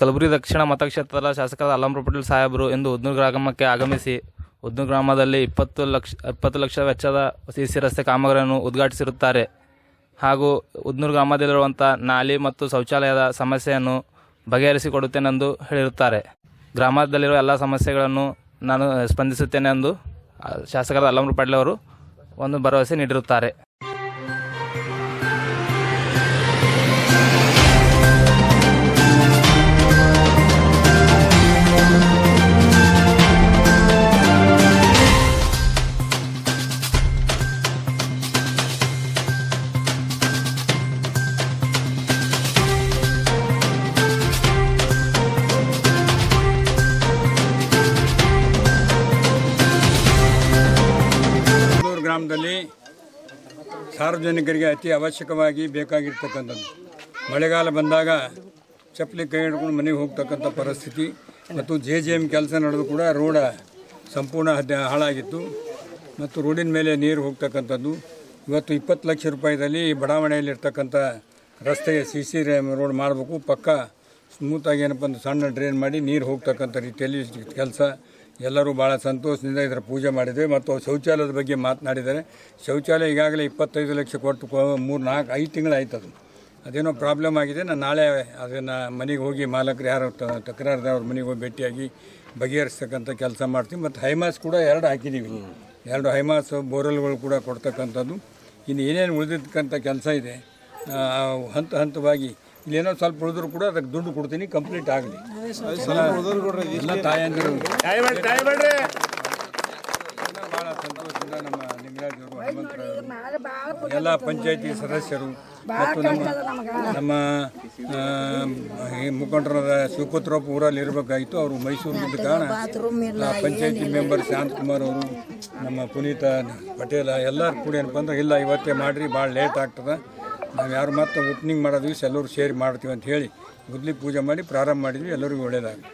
ಕಲಬುರಗಿ ದಕ್ಷಿಣ ಮತಕ್ಷೇತ್ರದ ಶಾಸಕರಾದ ಅಲ್ಲಂಪ್ರ ಪಟೇಲ್ ಸಾಹೇಬರು ಇಂದು ಉದ್ನೂರು ಗ್ರಾಮಕ್ಕೆ ಆಗಮಿಸಿ ಉದ್ನೂರು ಗ್ರಾಮದಲ್ಲಿ ಇಪ್ಪತ್ತು ಲಕ್ಷ ಇಪ್ಪತ್ತು ಲಕ್ಷ ವೆಚ್ಚದ ಸಿ ಸಿ ರಸ್ತೆ ಕಾಮಗಾರಿಯನ್ನು ಉದ್ಘಾಟಿಸಿರುತ್ತಾರೆ. ಹಾಗೂ ಉದ್ನೂರು ಗ್ರಾಮದಲ್ಲಿರುವಂಥ ನಾಲಿ ಮತ್ತು ಶೌಚಾಲಯದ ಸಮಸ್ಯೆಯನ್ನು ಬಗೆಹರಿಸಿಕೊಡುತ್ತೇನೆಂದು ಹೇಳಿರುತ್ತಾರೆ. ಗ್ರಾಮದಲ್ಲಿರುವ ಎಲ್ಲ ಸಮಸ್ಯೆಗಳನ್ನು ನಾನು ಸ್ಪಂದಿಸುತ್ತೇನೆ ಎಂದು ಶಾಸಕರಾದ ಅಲ್ಲಂಪ್ರ ಪಟೇಲ್ ಅವರು ಒಂದು ಭರವಸೆ ನೀಡಿರುತ್ತಾರೆ. ಗ್ರಾಮದಲ್ಲಿ ಸಾರ್ವಜನಿಕರಿಗೆ ಅತಿ ಅವಶ್ಯಕವಾಗಿ ಬೇಕಾಗಿರ್ತಕ್ಕಂಥದ್ದು. ಮಳೆಗಾಲ ಬಂದಾಗ ಚಪ್ಪಲಿ ಕೈ ಹಿಡ್ಕೊಂಡು ಮನೆಗೆ ಹೋಗ್ತಕ್ಕಂಥ ಪರಿಸ್ಥಿತಿ ಮತ್ತು ಜೆ ಜೆ ಎಂ ಕೆಲಸ ನಡೆದು ಕೂಡ ರೋಡ ಸಂಪೂರ್ಣ ಹಾಳಾಗಿತ್ತು. ಮತ್ತು ರೋಡಿನ ಮೇಲೆ ನೀರು ಹೋಗ್ತಕ್ಕಂಥದ್ದು. ಇವತ್ತು ಇಪ್ಪತ್ತು ಲಕ್ಷ ರೂಪಾಯಿದಲ್ಲಿ ಬಡಾವಣೆಯಲ್ಲಿರ್ತಕ್ಕಂಥ ರಸ್ತೆಯ ಸಿ ಸಿ ರೋಡ್ ಮಾಡಬೇಕು. ಪಕ್ಕ ಸ್ಮೂತಾಗಿ ಏನಪ್ಪ ಅಂದ್ರೆ ಸಣ್ಣ ಡ್ರೈನ್ ಮಾಡಿ ನೀರು ಹೋಗ್ತಕ್ಕಂಥ ರೀತಿಯಲ್ಲಿ ಕೆಲಸ ಎಲ್ಲರೂ ಭಾಳ ಸಂತೋಷದಿಂದ ಇದರ ಪೂಜೆ ಮಾಡಿದ್ವಿ ಮತ್ತು ಶೌಚಾಲಯದ ಬಗ್ಗೆ ಮಾತನಾಡಿದ್ದಾರೆ. ಶೌಚಾಲಯ ಈಗಾಗಲೇ ಇಪ್ಪತ್ತೈದು ಲಕ್ಷ ಕೊಟ್ಟು ಮೂರು ನಾಲ್ಕು ಐದು ತಿಂಗಳು ಆಯ್ತು ಅದು. ಅದೇನೋ ಪ್ರಾಬ್ಲಮ್ ಆಗಿದೆ. ನಾನು ನಾಳೆ ಅದನ್ನು ಮನೆಗೆ ಹೋಗಿ ಮಾಲಕರು ಯಾರು ತಕರಾರ್ದವ್ರ ಮನೆಗೆ ಹೋಗಿ ಭೇಟಿಯಾಗಿ ಬಗೆಹರಿಸ್ತಕ್ಕಂಥ ಕೆಲಸ ಮಾಡ್ತೀವಿ. ಮತ್ತು ಹೈಮಾಸ್ ಕೂಡ ಎರಡು ಹಾಕಿದ್ದೀವಿ ಎರಡು ಹೈಮಾಸ್ ಬೋರಲ್ಗಳು ಕೂಡ ಕೊಡ್ತಕ್ಕಂಥದ್ದು. ಇನ್ನು ಏನೇನು ಉಳಿದಿರ್ತಕ್ಕಂಥ ಕೆಲಸ ಇದೆ ಹಂತ ಹಂತವಾಗಿ ಇಲ್ಲೇನೋ ಸ್ವಲ್ಪ ಉಳಿದ್ರು ಕೂಡ ಅದಕ್ಕೆ ದುಡ್ಡು ಕೊಡ್ತೀನಿ ಕಂಪ್ಲೀಟ್ ಆಗಲಿ. ಎಲ್ಲ ತಾಯಂದಿರು. ಭಾಳ ಸಂತೋಷದಿಂದ ನಮ್ಮ ಎಲ್ಲ ಪಂಚಾಯತಿ ಸದಸ್ಯರು ಮತ್ತು ನಮ್ಮ ನಮ್ಮ ಈ ಮುಖಂಡರಾದ ಶಿವಪುತ್ರಪ್ಪ ಊರಲ್ಲಿ ಇರಬೇಕಾಗಿತ್ತು. ಅವರು ಮೈಸೂರಿನಿಂದ ಕಾರಣ ಪಂಚಾಯತಿ ಮೆಂಬರ್ ಶಾಂತಕುಮಾರ್ ಅವರು ನಮ್ಮ ಪುನೀತ ಪಟೇಲ ಎಲ್ಲರೂ ಕೂಡ ಏನಪ್ಪ ಅಂದ್ರೆ ಇಲ್ಲ ಇವತ್ತೇ ಮಾಡಿರಿ ಭಾಳ ಲೇಟ್ ಆಗ್ತದೆ. ನಾವು ಯಾರು ಮತ್ತೆ ಓಪನಿಂಗ್ ಮಾಡೋ ಎಲ್ಲರೂ ಸೇರಿ ಮಾಡ್ತೀವಿ ಅಂತ ಹೇಳಿ ಗುದ್ಲಿ ಪೂಜೆ ಮಾಡಿ ಪ್ರಾರಂಭ ಮಾಡಿದ್ವಿ. ಎಲ್ಲರಿಗೂ ಒಳ್ಳೆಯದಾಗಲಿ